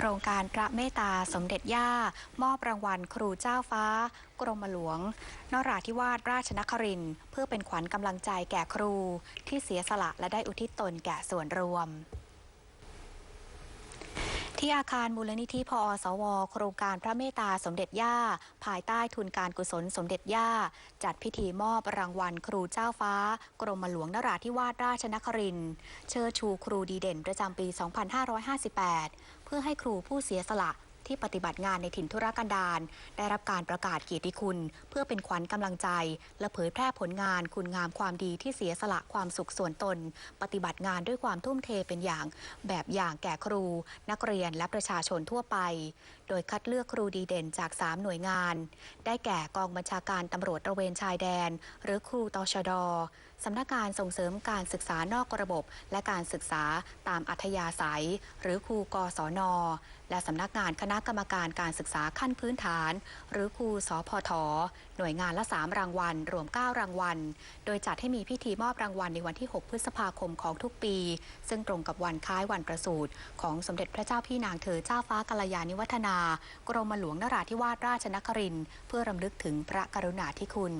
ครงการพระเมตตาสมเด็จย่า มอบรางวัลครูเจ้าฟ้า กรมหลวง นราธิวาสราชนคริน เพื่อเป็นขวัญกำลังใจแก่ครู ที่เสียสละและได้อุทิศตนแก่ส่วนรวม ที่อาคารมูลนิธิพอสว โครงการพระเมตตาสมเด็จย่า ภายใต้ทุนการกุศลสมเด็จย่า จัดพิธีมอบรางวัลครูเจ้าฟ้า กรมหลวงนราธิวาสราชนครินเชิดชูครูดีเด่นประจำปี 2558 เพื่อให้ครูผู้เสียสละ ที่ปฏิบัติงานในถิ่นธุรกันดารได้รับการประกาศเกียรติคุณ เพื่อเป็นขวัญกำลังใจ และเผยแพร่ผลงานคุณงามความดีที่เสียสละความสุขส่วนตน ปฏิบัติงานด้วยความทุ่มเทเป็นอย่าง แบบอย่างแก่ครู นักเรียนและประชาชนทั่วไป โดยคัดเลือกครูดีเด่นจาก 3 หน่วยงาน ได้แก่กองบัญชาการตำรวจตระเวนชายแดน หรือครูตชด สำนักงานส่งเสริมการศึกษานอกระบบ และการศึกษาตามอัธยาศัย หรือครูกศน และสำนักงานคณะกรรมการการศึกษาขั้นพื้นฐาน หรือครูสพท หน่วยงานละ 3 รางวัล รวม 9 รางวัล โดยจัดให้มีพิธีมอบรางวัลในวันที่ 6 พฤษภาคมของทุกปี ซึ่งตรงกับวันคล้ายวันประสูติของสมเด็จพระเจ้าพี่นางเธอเจ้าฟ้ากัลยาณิวัฒนา กรมหลวงนราธิวาสราชนครินทร์เพื่อรำลึกถึงพระกรุณาธิคุณ